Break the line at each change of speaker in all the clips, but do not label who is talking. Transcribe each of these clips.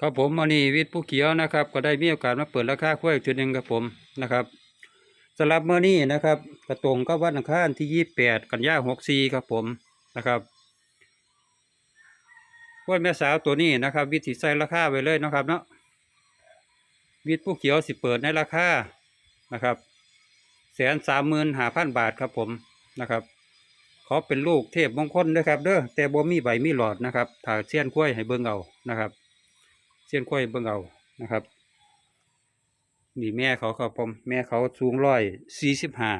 ครับผมวันนี้วิทย์ผู้เขียวนะครับ ก็ได้มีโอกาสมาเปิดราคากล้วยจุดหนึ่งครับผมนะครับสำหรับเมื่อนี้นะครับกระตรงก็วันอังคารที่ยี่แปดกันยาหกสี่ครับผมนะครับกล้วยแม่สาวตัวนี้นะครับ วิธีใส่ราคาไว้เลยนะครับเนาะวิทย์ผู้เขียวสิเปิดในราคานะครับแสนสามหมื่นห้าพันบาทครับผมนะครับขอเป็นลูกเทพมงคลนะครับเด้อแต่บ่มีใบมีหลอดนะครับถ่าเสี้ยนกล้วยให้เบิ่งเอานะครับ เสี้ยนกล้วยเบิ่งเอานะครับนี่แม่เขาครับผมแม่เขาสูงร้อยสี่สิบห้า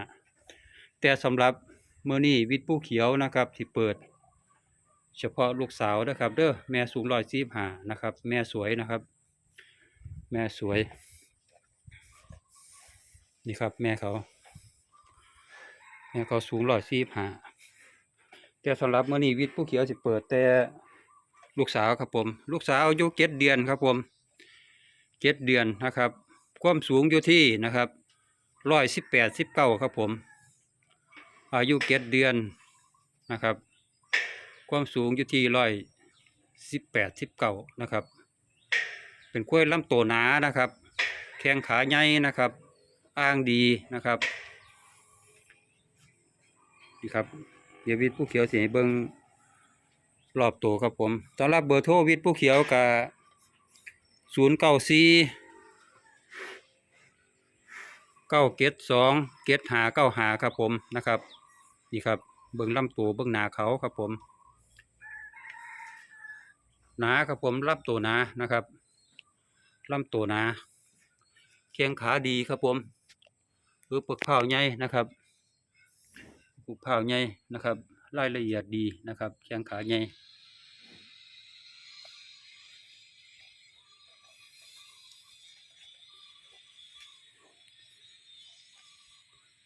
แต่สำหรับเมื่อนี้วิทย์ผู้เขียวนะครับที่เปิด เฉพาะลูกสาวนะครับ เด้อแม่สูงร้อยสี่สิบห้านะครับ แม่สวยนะครับ แม่สวย นี่ครับแม่เขา แม่เขาสูงร้อยสี่สิบห้าแต่สำหรับเมื่อนี้วิทย์ผู้เขียวสิเปิดแต่ ลูกสาวครับผม ลูกสาวอายุเจ็ดเดือนครับผมเจ็ดเดือนนะครับ ความสูงอยู่ที่นะครับร้อยสิบแปดสิบเก้าครับผม อายุเจ็ดเดือนนะครับ ความสูงอยู่ที่ร้อยสิบแปดสิบเก้านะครับ เป็นกล้วยลำโตหนานะครับ แข้งขาใหญ่นะครับ อ้างดีนะครับนี่ครับเดี๋ยววิทย์ผู้เขียวเสียเบิง รอบตัวครับผมสำหรับเบอร์โทรวิทย์ผู้เขียวกับศูนย์เก้าสี่เก้าเกตสองเกตหาเก้าหาครับผมนะครับนี่ครับเบิ้องลำตัวเบิ้องหนาเขาครับผมหนาครับผมลำตัวหนานะครับลำตัวหนาเคียงขาดีครับผมคือปึกเผาใหญ่นะครับปึกเผาใหญ่นะครับ รายละเอียดดีนะครับเคียงขาใหญ่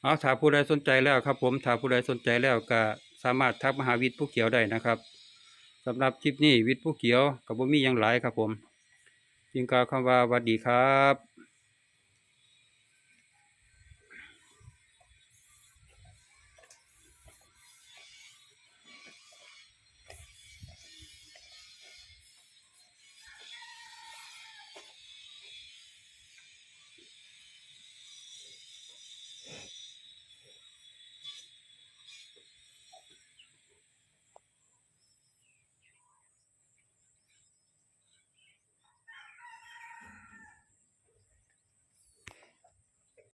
เอาถ้าผู้ใดสนใจแล้วครับผมถ้าผู้ใดสนใจแล้วก็สามารถทักมหาวิทย์ผู้เขียวได้นะครับสำหรับคลิปนี้วิทย์ผู้เขียวกับบ่มีอย่างหลายครับผมจึงกล่าวคำว่าสวัสดีครับ